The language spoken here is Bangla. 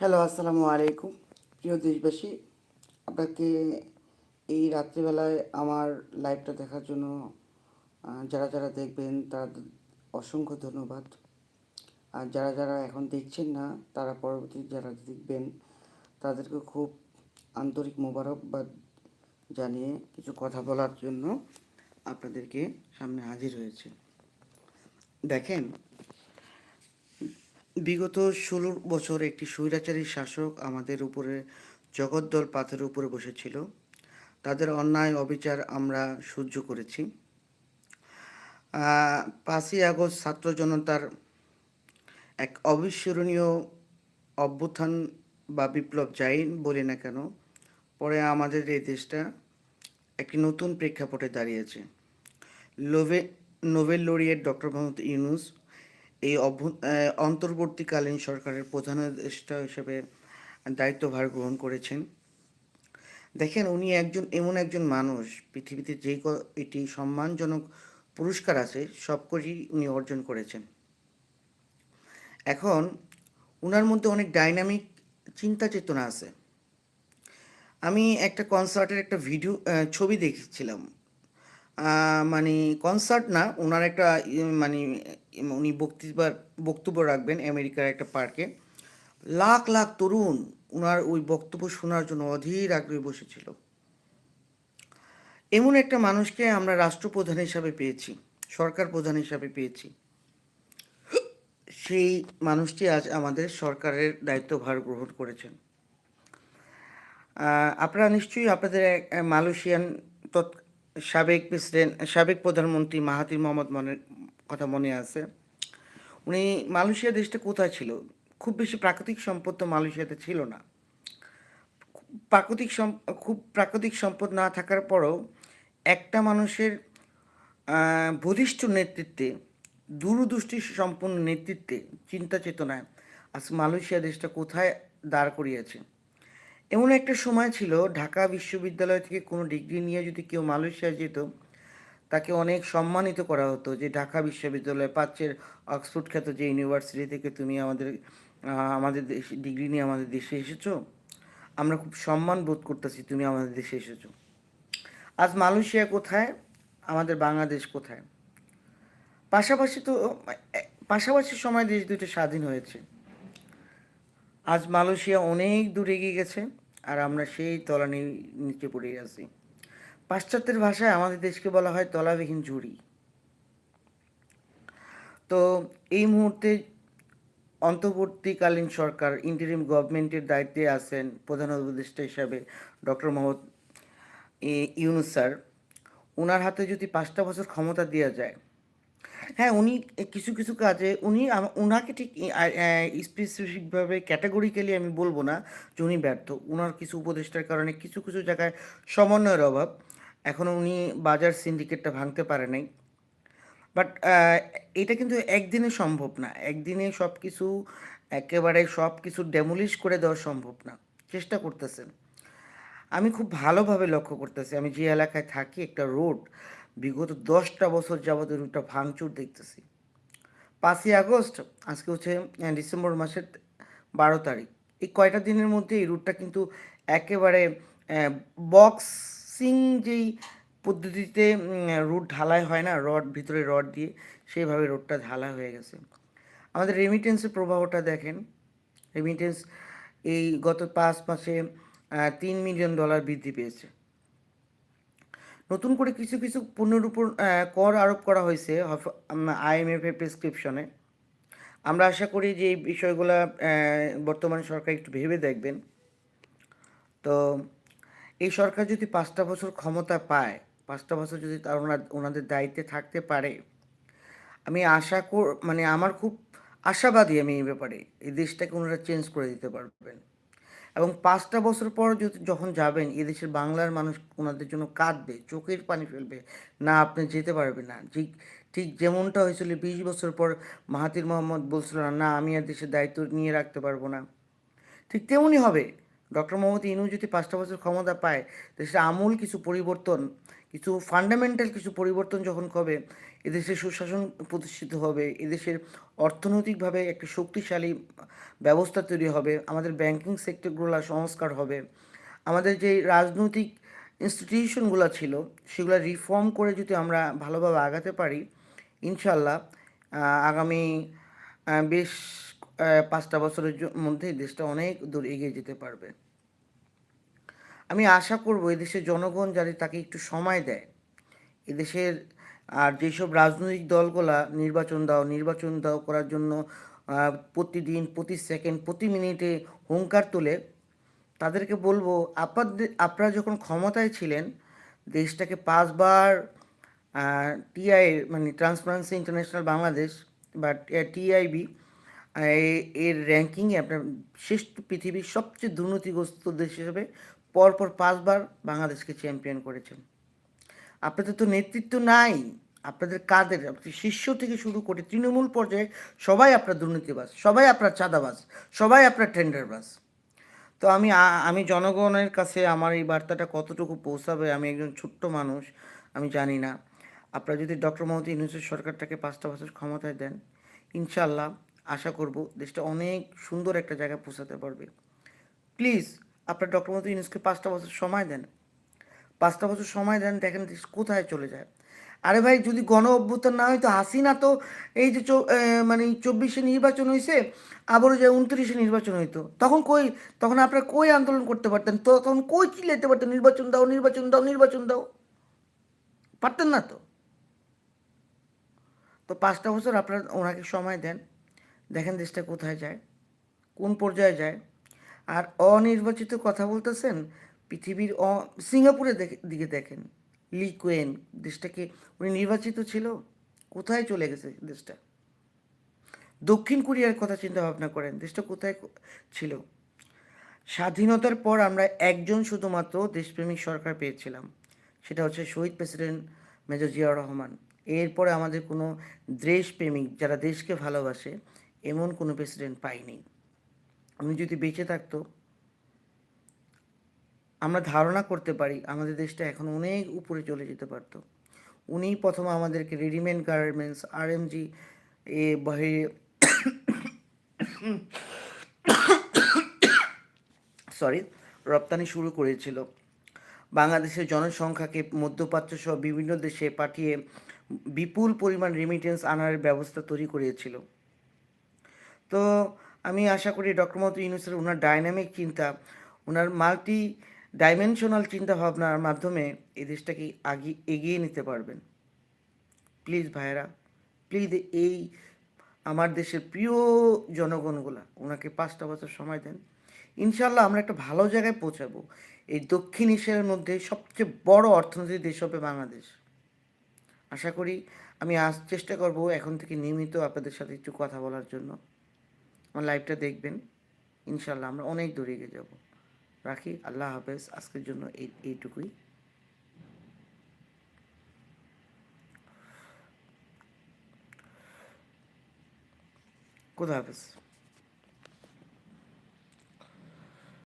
হ্যালো, আসসালামু আলাইকুম। প্রিয় দেশবাসী, আপনাকে এই রাত্রিবেলায় আমার লাইভটা দেখার জন্য যারা যারা দেখবেন তাদের অসংখ্য ধন্যবাদ। আর যারা যারা এখন দেখছেন না, তারা পরবর্তী যারা দেখবেন, তাদেরকে খুব আন্তরিক মোবারকবাদ জানিয়ে কিছু কথা বলার জন্য আপনাদেরকে সামনে হাজির হয়েছে। দেখেন বিগত ষোলো বছর একটি স্বৈরাচারী শাসক আমাদের উপরে জগদ্দল পাথরের উপরে বসেছিল। তাদের অন্যায় অবিচার আমরা সহ্য করেছি। পাঁচই আগস্ট ছাত্র জনতার এক অবিস্মরণীয় অভ্যুত্থান বা বিপ্লব যাই বলি না কেন, পরে আমাদের এই দেশটা একটি নতুন প্রেক্ষাপটে দাঁড়িয়েছে। লোভে, Nobel laureate doctor Mohammad Yunus এই অন্তর্বর্তীকালীন সরকারের প্রধান উপদেষ্টা হিসেবে দায়িত্বভার গ্রহণ করেছেন। দেখেন, উনি একজন, এমন একজন মানুষ, পৃথিবীতে যে এটি সম্মানজনক পুরস্কার আছে সবকটি উনি অর্জন করেছেন। এখন, উনার মধ্যে অনেক ডাইনামিক চিন্তা চেতনা আছে। আমি একটা কনসার্টের একটা ভিডিও ছবি দেখেছিলাম। মানে কনসার্ট না ওনার একটা মানে উনি বক্তৃতা, বক্তব্য রাখবেন আমেরিকার একটা পার্কে লাখ লাখ তরুণ ওনার ওই বক্তব্য শোনার জন্য অধীর আগ্রহে বসেছিল। এমন একটা মানুষকে আমরা রাষ্ট্রপ্রধান হিসাবে পেয়েছি, সরকার প্রধান হিসাবে পেয়েছি। সেই মানুষটি আজ আমাদের সরকারের দায়িত্বভার গ্রহণ করেছেন। আপনারা নিশ্চয়ই আপনাদের মালয়েশিয়ান তৎ সাবেক প্রেসিডেন্ট, সাবেক প্রধানমন্ত্রী মাহাতির মোহাম্মদ মনের কথা মনে আছে। উনি মালয়েশিয়া দেশটা কোথায় ছিল? খুব বেশি প্রাকৃতিক সম্পদ তো মালয়েশিয়াতে ছিল না। প্রাকৃতিক খুব প্রাকৃতিক সম্পদ না থাকার পরেও একটা মানুষের বধিষ্ঠ নেতৃত্বে, দূরদৃষ্টি সম্পন্ন নেতৃত্বে চিন্তা চেতনায় আজ মালয়েশিয়া দেশটা কোথায় দাঁড় করিয়েছে? এমন একটা সময় ছিল, ঢাকা বিশ্ববিদ্যালয় থেকে কোনো ডিগ্রি নিয়ে যদি কেউ মালয়েশিয়া যেত, তাকে অনেক সম্মানিত করা হতো যে ঢাকা বিশ্ববিদ্যালয় পাচ্ছের অক্সফোর্ড খ্যাত যে ইউনিভার্সিটি থেকে তুমি আমাদের আমাদের দেশ, ডিগ্রি নিয়ে আমাদের দেশে এসেছ। আমরা খুব সম্মান বোধ করতেছি তুমি আমাদের দেশে এসেছ। আজ মালয়েশিয়া কোথায়? আমাদের বাংলাদেশ কোথায়? পাশাপাশি তো, পাশাপাশি সময় দেশ দুটো স্বাধীন হয়েছে। আজ মালয়েশিয়া অনেক দূর এগিয়ে গেছে, আর আমরা সেই তলানি নিচে পড়ে আছি। পাশ্চাত্যের ভাষায় আমাদের দেশকে বলা হয় তলাবিহীন ঝুড়ি। তো এই মুহূর্তে অন্তর্বর্তীকালীন সরকার ইন্টারিম গভর্নমেন্টের দায়িত্বে আছেন প্রধান উপদেষ্টা হিসাবে ডক্টর মোহাম্মদ ইউনুস স্যার। ওনার হাতে যদি পাঁচটা বছর ক্ষমতা দেওয়া যায় হ্যাঁ উনি কিছু কিছু কাজে উনি ওনাকে ঠিক স্পেসিফিকভাবে ক্যাটাগরিক্যালি আমি বলব না যে উনি ব্যর্থ। ওনার কিছু উপদেষ্টার কারণে কিছু কিছু জায়গায় সমন্বয়ের অভাব। এখনও উনি বাজার সিন্ডিকেটটা ভাঙতে পারে নাই। বাট এটা কিন্তু একদিনে সম্ভব না। একদিনে সব কিছু একেবারে সব কিছু ডেমোলিশ করে দেওয়া সম্ভব না। চেষ্টা করতেছেন। আমি খুব ভালোভাবে লক্ষ্য করতেছি। আমি যে এলাকায় থাকি একটা রোড বিগত দশটা বছর যাবত রুটটা ভাঙচুর দেখতেছি। পাঁচই আগস্ট, আজকে হচ্ছে ডিসেম্বর মাসের বারো তারিখ। এই কয়টা দিনের মধ্যে এই রুটটা কিন্তু একেবারে বক্সিং যেই পদ্ধতিতে রুট ঢালাই হয় না, রড, ভিতরে রড দিয়ে সেইভাবে রোডটা ঢালাই হয়ে গেছে। আমাদের রেমিটেন্সের প্রবাহটা দেখেন। রেমিটেন্স এই গত পাঁচ মাসে তিন মিলিয়ন ডলার বৃদ্ধি পেয়েছে। নতুন করে কিছু কিছু পণ্যের উপর কর আরোপ করা হয়েছে আইএমএফ এর প্রেসক্রিপশনে আমরা আশা করি যে এই বিষয়গুলো বর্তমান সরকার একটু ভেবে দেখবেন। তো এই সরকার যদি পাঁচটা বছর ক্ষমতা পায়, পাঁচটা বছর যদি তার ওনা- ওনাদের দায়িত্বে থাকতে পারে, আমি আশা কর মানে আমার খুব আশাবাদী আমি এই ব্যাপারে। এই দেশটাকে ওনারা চেঞ্জ করে দিতে পারবেন। এবং পাঁচটা বছর পর যদি যখন যাবেন এদেশের বাংলার মানুষ ওনাদের জন্য কাঁদবে, চোখের পানি ফেলবে। না, আপনি যেতে পারবে না। ঠিক ঠিক যেমনটা হয়েছিল বিশ বছর পর মাহাতির মোহাম্মদ বলছিল, না, আমি আর দেশের দায়িত্ব নিয়ে রাখতে পারব না। ঠিক তেমনই হবে। ডক্টর মোহাম্মদ ইনু যদি পাঁচটা বছর ক্ষমতা পায় দেশের আমূল কিছু পরিবর্তন, কিছু ফান্ডামেন্টাল কিছু পরিবর্তন যখন হবে, এদেশে সুশাসন প্রতিষ্ঠিত হবে, এদেশের অর্থনৈতিকভাবে একটা শক্তিশালী ব্যবস্থা তৈরি হবে, আমাদের ব্যাংকিং সেক্টরগুলো সংস্কার হবে, আমাদের যে রাজনৈতিক ইনস্টিটিউশনগুলো ছিল, সেগুলো রিফর্ম করে যদি আমরা ভালোভাবে আগাতে পারি, ইনশাল্লাহ আগামী বেশ পাঁচটা বছরের মধ্যে দেশটা অনেক দূর এগিয়ে যেতে পারবে। আমি আশা করব এদেশের জনগণ যাতে তাকে একটু সময় দেয়। এদেশের আর যেসব রাজনৈতিক দলগুলা নির্বাচন দাও নির্বাচন দাও করার জন্য প্রতিদিন, প্রতি সেকেন্ড, প্রতি মিনিটে হুঙ্কার তোলে, তাদেরকে বলব, আপনাদের, আপনারা যখন ক্ষমতায় ছিলেন, দেশটাকে পাঁচবার টিআই মানে ট্রান্সপারেন্সি ইন্টারন্যাশনাল বাংলাদেশ বা টিআইবি এর র্যাঙ্কিংয়ে আপনার শ্রেষ্ঠ পৃথিবীর সবচেয়ে দুর্নীতিগ্রস্ত দেশ হিসেবে পরপর পাঁচবার বাংলাদেশকে চ্যাম্পিয়ন করেছেন। আপনাদের তো নেতৃত্ব নাই, আপনাদের কাদের? শীর্ষ থেকে শুরু করে তৃণমূল পর্যায়ে সবাই আপনার দুর্নীতিবাস সবাই আপনার চাঁদাবাজ, সবাই আপনার টেন্ডারবাজ তো আমি আমি জনগণের কাছে আমার এই বার্তাটা কতটুকু পৌঁছাবে? আমি একজন ছোট্ট মানুষ, আমি জানি না। আপনারা যদি ডক্টর মোহাম্মদ ইউনুসের সরকারটাকে পাঁচটা বছর ক্ষমতায় দেন ইনশাল্লাহ আশা করব দেশটা অনেক সুন্দর একটা জায়গায় পৌঁছাতে পারবে। প্লিজ, আপনার ডক্টর মোহাম্মদ ইউনুসকে পাঁচটা বছর সময় দেন। পাঁচটা বছর সময় দেন, দেখেন দেশ কোথায় চলে যায়। আরে ভাই, যদি গণ অভ্যুত্থান না হয় তো হাসিনা তো এই যে মানে চব্বিশে নির্বাচন হয়েছে আবারও যে উনত্রিশে নির্বাচন হইতো। তখন কই, তখন আপনারা কই আন্দোলন করতে পারতেন? তো তখন কই চিল্লাইতে পারতেন? নির্বাচন দাও নির্বাচন দাও নির্বাচন দাও। পারতেন না তো। তো পাঁচটা বছর আপনারা ওনাকে সময় দেন। দেখেন দেশটা কোথায় যায়, কোন পর্যায়ে যায়। আর অনির্বাচিত কথা বলতেছেন, পৃথিবীর অ সিঙ্গাপুরে দেখে- দিকে দেখেন, লি কোয়েন দেশটাকে উনি নির্বাচিত ছিল? কোথায় চলে গেছে দেশটা? দক্ষিণ কোরিয়ার কথা চিন্তা ভাবনা করেন, দেশটা কোথায় ছিল? স্বাধীনতার পর আমরা একজন শুধুমাত্র দেশপ্রেমিক সরকার পেয়েছিলাম, সেটা হচ্ছে শহীদ প্রেসিডেন্ট মেজর জিয়াউর রহমান। এরপরে আমাদের কোনো দেশপ্রেমিক যারা দেশকে ভালোবাসে এমন কোনো প্রেসিডেন্ট পাইনি। উনি যদি বেঁচে থাকতো, আমরা ধারণা করতে পারি আমাদের দেশটা এখন অনেক উপরে চলে যেতে পারতো। উনিই প্রথম আমাদেরকে রেডিমেড গার্মেন্টস আর আরএমজি এ বাইরে সরি রপ্তানি শুরু করেছিল। বাংলাদেশের জনসংখ্যাকে মধ্যপ্রাচ্য সহ বিভিন্ন দেশে পাঠিয়ে বিপুল পরিমাণ রেমিটেন্স আনার ব্যবস্থা তৈরি করিয়েছিল তো আমি আশা করি ডক্টর মতো ইউনুসের ওনার ডাইনামিক চিন্তা ওনার মাল্টি ডাইমেনশনাল চিন্তা ভাবনার মাধ্যমে এই দেশটাকে আগি, এগিয়ে নিতে পারবেন। প্লিজ ভাইয়েরা প্লিজ এই আমার দেশের প্রিয় জনগণগুলা ওনাকে পাঁচটা বছর সময় দেন। ইনশাল্লাহ আমরা একটা ভালো জায়গায় পৌঁছাবো। এই দক্ষিণ এশিয়ার মধ্যে সবচেয়ে বড় অর্থনৈতিক দেশ হবে বাংলাদেশ। আশা করি আমি আজ চেষ্টা করব এখন থেকে নিয়মিত আপনাদের সাথে একটু কথা বলার জন্য। আমার লাইভটা দেখবেন। ইনশাল্লাহ আমরা অনেক দূরে এগিয়ে যাব। রাখি, আল্লাহ হাফেজ। আজকের জন্য এই, এইটুকুই। কোথা হাফেজ।